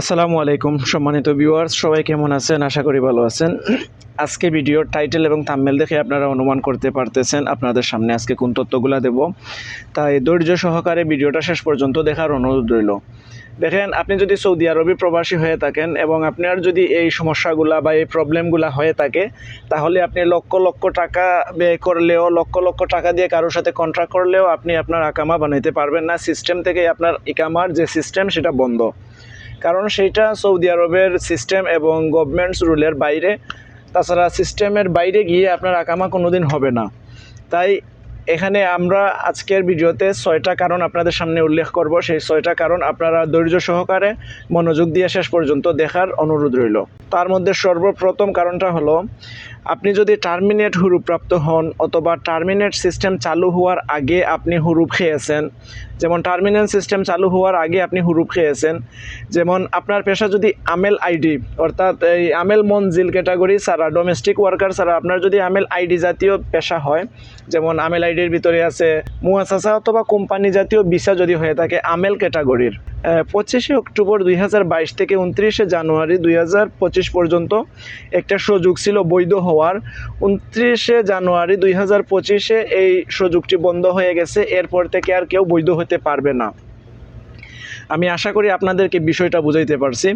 আসসালামু আলাইকুম, সম্মানিত ভিউয়ার্স সবাই কেমন আছেন? আশা করি ভালো আছেন। আজকে ভিডিওর টাইটেল এবং থাম্বনেল দেখে আপনারা অনুমান করতে পারতেছেন আপনাদের সামনে আজকে কোন তথ্যগুলো দেব। তাই ধৈর্য সহকারে ভিডিওটা শেষ পর্যন্ত দেখার অনুরোধ রইল। দেখেন, আপনি যদি সৌদি আরবে প্রবাসী হয়ে থাকেন এবং আপনার যদি এই সমস্যাগুলা বা এই প্রবলেমগুলা হয়ে থাকে, তাহলে আপনি লক্ষ লক্ষ টাকা ব্যয় করলেও, লক্ষ লক্ষ টাকা দিয়ে কারোর সাথে কন্ট্রাক্ট করলেও আপনি আপনার আকামা বানাইতে পারবেন না। সিস্টেম থেকে আপনার ইকামার যে সিস্টেম সেটা বন্ধ। কারণ সেইটা সৌদি আরবের সিস্টেম এবং গভর্নমেন্টস রুলের বাইরে। তাছাড়া সিস্টেমের বাইরে গিয়ে আপনার আকামা কোনো দিন হবে না। তাই এখানে আমরা আজকের ভিডিওতে ছয়টা কারণ আপনাদের সামনে উল্লেখ করব। সেই ছয়টা কারণ আপনারা ধৈর্য সহকারে মনোযোগ দিয়ে শেষ পর্যন্ত দেখার অনুরোধ রইল। তার মধ্যে সর্বপ্রথম কারণটা হলো, আপনি যদি টার্মিনেট হুরুপ্রাপ্ত হন অথবা টার্মিনেট সিস্টেম চালু হওয়ার আগে আপনি হুরুপ খেয়েছেন যেমন টার্মিনাল সিস্টেম চালু হওয়ার আগে আপনি হুরুপ খেয়েছেন, যেমন আপনার পেশা যদি আমেল আইডি অর্থাৎ এই আমেল মঞ্জিল ক্যাটাগরি ছাড়া ডোমেস্টিক ওয়ার্কার ছাড়া আপনার যদি আমেল আইডি জাতীয় পেশা হয়, যেমন আমেল আইডির ভিতরে আছে, মুয়াসাসা অথবা কোম্পানি জাতীয় ভিসা যদি হয়ে থাকে আমেল ক্যাটাগরির পঁচিশে অক্টোবর দুই হাজার বাইশ থেকে উনত্রিশে জানুয়ারি দুই হাজার পঁচিশ পর্যন্ত একটা সুযোগ ছিল বৈধ হওয়ার। উনত্রিশে জানুয়ারি দুই এই সুযোগটি বন্ধ হয়ে গেছে, এরপর থেকে আর কেউ বৈধ হতে পারবে না। আমি আশা করি আপনাদেরকে বিষয়টা বুঝাইতে পারছি।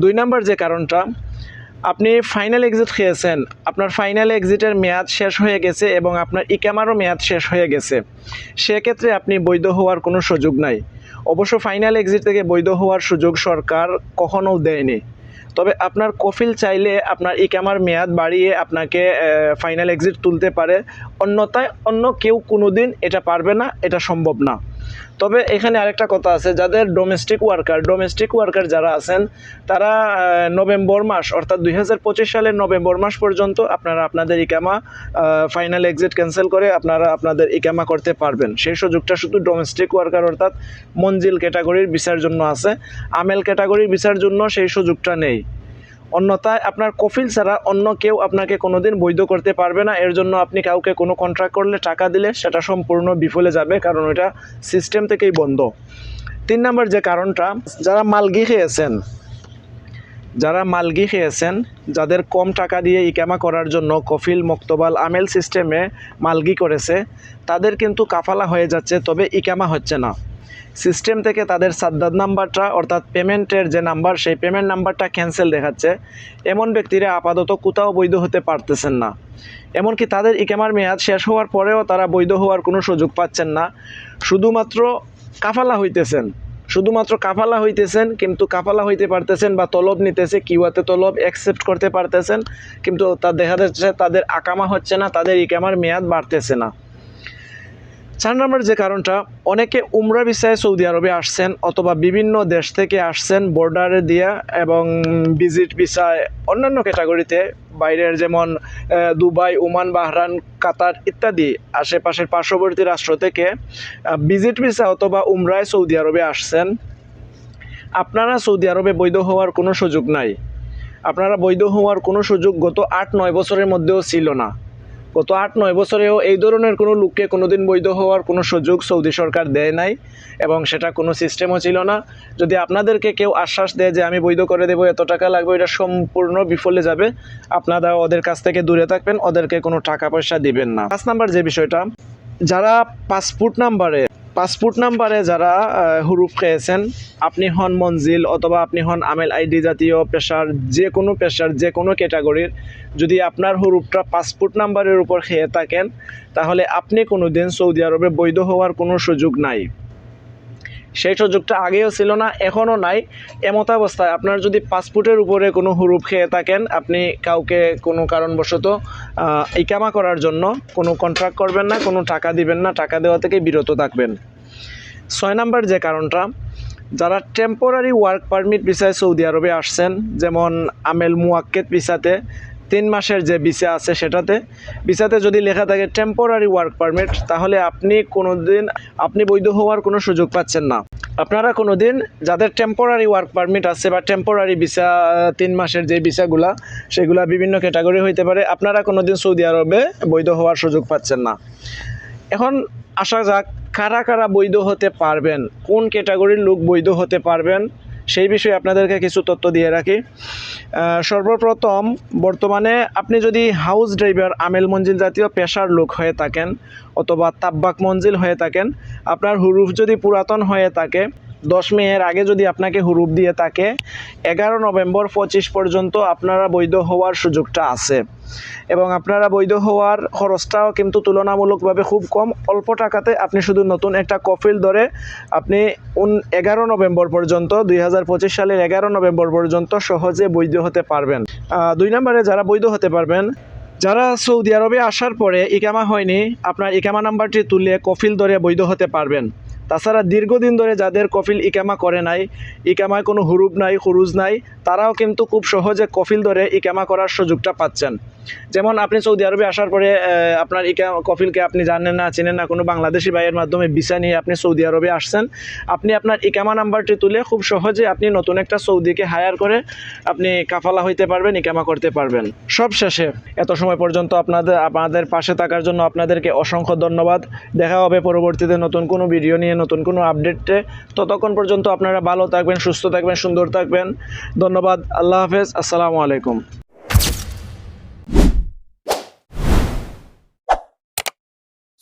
দুই নাম্বার যে কারণটা আপনি ফাইনাল এক্সিট খেয়েছেন। আপনার ফাইনাল এক্সিটের মেয়াদ শেষ হয়ে গেছে এবং আপনার ইকামারও মেয়াদ শেষ হয়ে গেছে। সেক্ষেত্রে আপনি বৈধ হওয়ার কোনো সুযোগ নাই। অবশ্য ফাইনাল এক্সিট থেকে বৈধ হওয়ার সুযোগ সরকার কখনও দেয়নি। তবে আপনার কফিল চাইলে আপনার ইকামার মেয়াদ বাড়িয়ে আপনাকে ফাইনাল এক্সিট তুলতে পারে। অন্যথায় অন্য কেউ কোনো দিন এটা পারবে না, এটা সম্ভব না। তবে এখানে আরেকটা কথা আছে, যাদের ডোমেস্টিক ওয়ার্কার ডোমেস্টিক ওয়ার্কার যারা আছেন, তারা নভেম্বর মাস, অর্থাৎ দুই হাজার পঁচিশ সালের নভেম্বর মাস পর্যন্ত আপনারা আপনাদের ইকামা ফাইনাল এক্সিট ক্যান্সেল করে আপনারা আপনাদের ইকামা করতে পারবেন। সেই সুযোগটা শুধু ডোমেস্টিক ওয়ার্কার অর্থাৎ মঞ্জিল ক্যাটাগরির বিচার জন্য আছে। আমেল ক্যাটাগরির বিচার জন্য সেই সুযোগটা নেই। অন্যথায় আপনার কফিল ছাড়া অন্য কেউ আপনাকে কোনোদিন বৈধ করতে পারবে না। এর জন্য আপনি কাউকে কোনো কন্ট্রাক্ট করলে টাকা দিলে সেটা সম্পূর্ণ বিফলে যাবে, কারণ ওটা সিস্টেম থেকেই বন্ধ। তিন নম্বর যে কারণটা, যারা মালগি খেয়েছেন, যারা মালগি খেয়েছেন, যাদের কম টাকা দিয়ে ইকামা করার জন্য কফিল, মক্তবাল, আমেল সিস্টেমে মালগি করেছে, তাদের কিন্তু কাফালা হয়ে যাচ্ছে, তবে ইকামা হচ্ছে না। সিস্টেম থেকে তাদের সাদ্দাদ নাম্বারটা, অর্থাৎ পেমেন্টের যে নাম্বার, সেই পেমেন্ট নাম্বারটা ক্যান্সেল দেখাচ্ছে। এমন ব্যক্তিরা আপাতত কোথাও বৈধ হতে পারতেছেন না। এমনকি তাদের ইকামার মেয়াদ শেষ হওয়ার পরেও তারা বৈধ হওয়ার কোনো সুযোগ পাচ্ছেন না। শুধুমাত্র কাফালা হইতেছেন। শুধুমাত্র কাফালা হইতেছেন, কিন্তু কাফালা হইতে পারতেছেন বা তলব নিতেছে কিউয়াতে তলব অ্যাকসেপ্ট করতে পারতেছেন, কিন্তু তা দেখা যাচ্ছে তাদের আকামা হচ্ছে না, তাদের ইকামার মেয়াদ বাড়তেছে না। চার নম্বর যে কারণটা, অনেকে উমরা ভিসায় সৌদি আরবে আসছেন অথবা বিভিন্ন দেশ থেকে আসছেন বর্ডারে দিয়া এবং ভিজিট ভিসায় অন্যান্য ক্যাটাগরিতে বাইরের যেমন দুবাই, ওমান বাহরান কাতার ইত্যাদি আশেপাশের পার্শ্ববর্তী রাষ্ট্র থেকে ভিজিট ভিসা অথবা উমরায় সৌদি আরবে আসছেন। আপনারা সৌদি আরবে বৈধ হওয়ার কোনো সুযোগ নাই। আপনারা বৈধ হওয়ার কোনো সুযোগ গত আট, নয় বছরের মধ্যেও ছিল না। গত আট, নয় বছরেও এই ধরনের কোনো লোককে কোনোদিন বৈধ হওয়ার কোনো সুযোগ সৌদি সরকার দেয় নাই এবং সেটা কোনো সিস্টেমও ছিল না। যদি আপনাদেরকে কেউ আশ্বাস দেয় যে আমি বৈধ করে দেবো, এত টাকা লাগবে, এটা সম্পূর্ণ বিফলে যাবে, আপনারা ওদের কাছ থেকে দূরে থাকবেন, ওদেরকে কোনো টাকা পয়সা দিবেন না। পাঁচ নাম্বার যে বিষয়টা, যারা পাসপোর্ট নাম্বারে পাসপোর্ট নাম্বারে যারা হুরুফ খেয়েছেন, আপনি হন মঞ্জিল অথবা আপনি হন আমেল আইডি জাতীয় পেশার যে কোনো পেশার যে কোনো ক্যাটাগরির, যদি আপনার হুরুফটা পাসপোর্ট নাম্বারের উপর খেয়ে থাকেন, তাহলে আপনি কোনো দিন সৌদি আরবে বৈধ হওয়ার কোনো সুযোগ নাই। সেই সুযোগটা আগেও ছিল না, এখনও নাই। এমত অবস্থায় আপনার যদি পাসপোর্টের উপরে কোনো হুরুপ খেয়ে থাকেন, আপনি কাউকে কোনো কারণবশত ইকামা করার জন্য কোনো কন্ট্রাক্ট করবেন না, কোনো টাকা দিবেন না, টাকা দেওয়া থেকে বিরত থাকবেন। ছয় নাম্বার যে কারণটা, যারা টেম্পোরারি ওয়ার্ক পারমিট ভিসায় সৌদি আরবে আসছেন, যেমন আমেল মুয়াক্কেত ভিসাতে তিন মাসের যে ভিসা আছে সেটাতে ভিসাতে যদি লেখা থাকে টেম্পোরারি ওয়ার্ক পারমিট তাহলে আপনি কোনো দিন আপনি বৈধ হওয়ার কোনো সুযোগ পাচ্ছেন না। আপনারা কোনো দিন যাদের টেম্পোরারি ওয়ার্ক পারমিট আছে বা টেম্পোরারি ভিসা তিন মাসের যে ভিসাগুলা সেগুলা বিভিন্ন ক্যাটাগরি হইতে পারে, আপনারা কোনো দিন সৌদি আরবে বৈধ হওয়ার সুযোগ পাচ্ছেন না। এখন আসা যাক কারা কারা বৈধ হতে পারবেন? কোন ক্যাটাগরির লোক বৈধ হতে পারবেন? সেই বিষয়ে আপনাদেরকে কিছু তথ্য দিয়ে রাখি। সর্বপ্রথম, বর্তমানে আপনি যদি হাউস ড্রাইভার আমেল মঞ্জিল জাতীয় পেশার লোক হয়ে থাকেন অথবা তাব্বাক মঞ্জিল হয়ে থাকেন, আপনার হুরুফ যদি পুরাতন হয়ে থাকে দশ মেয়ের আগে যদি আপনাকে হুরুপ দিয়ে থাকে, এগারো নভেম্বর পঁচিশ পর্যন্ত আপনারা বৈধ হওয়ার সুযোগটা আছে। এবং আপনারা বৈধ হওয়ার খরচটাও কিন্তু তুলনামূলকভাবে খুব কম। অল্প টাকাতে আপনি শুধু নতুন একটা কফিল ধরে আপনি উন এগারো নভেম্বর পর্যন্ত, দুই হাজার পঁচিশ সালের এগারো নভেম্বর পর্যন্ত সহজে বৈধ হতে পারবেন। দুই নম্বরে যারা বৈধ হতে পারবেন, যারা সৌদি আরবে আসার পরে ইকামা হয়নি, আপনার ইকামা নাম্বারটি তুলে কফিল ধরে বৈধ হতে পারবেন। তাছাড়া দীর্ঘদিন ধরে যাদের কফিল ইকামা করে নাই, ইকামায় কোনো হুরুপ নাই হুরুজ নাই, তারাও কিন্তু খুব সহজে কফিল ধরে ইকামা করার সুযোগটা পাচ্ছেন। যেমন আপনি সৌদি আরবে আসার পরে আপনার ইকা, কফিলকে আপনি জানেন না, চেনেন না, কোনো বাংলাদেশি ভাইয়ের মাধ্যমে ভিসা নিয়ে আপনি সৌদি আরবে আসছেন, আপনি আপনার ইকামা নাম্বারটি তুলে খুব সহজে আপনি নতুন একটা সৌদিকে হায়ার করে আপনি কাফালা হইতে পারবেন, ইকামা করতে পারবেন। সব শেষে এত সময় পর্যন্ত আপনাদের আপনাদের পাশে থাকার জন্য আপনাদেরকে অসংখ্য ধন্যবাদ। দেখা হবে পরবর্তীতে নতুন কোনো ভিডিও নিয়ে। নতুন কোনো আপডেটে ততক্ষণ পর্যন্ত আপনারা ভালো থাকবেন, সুস্থ থাকবেন, সুন্দর থাকবেন। ধন্যবাদ, আল্লাহ হাফেজ, আসসালামু আলাইকুম।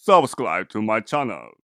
Subscribe to my channel.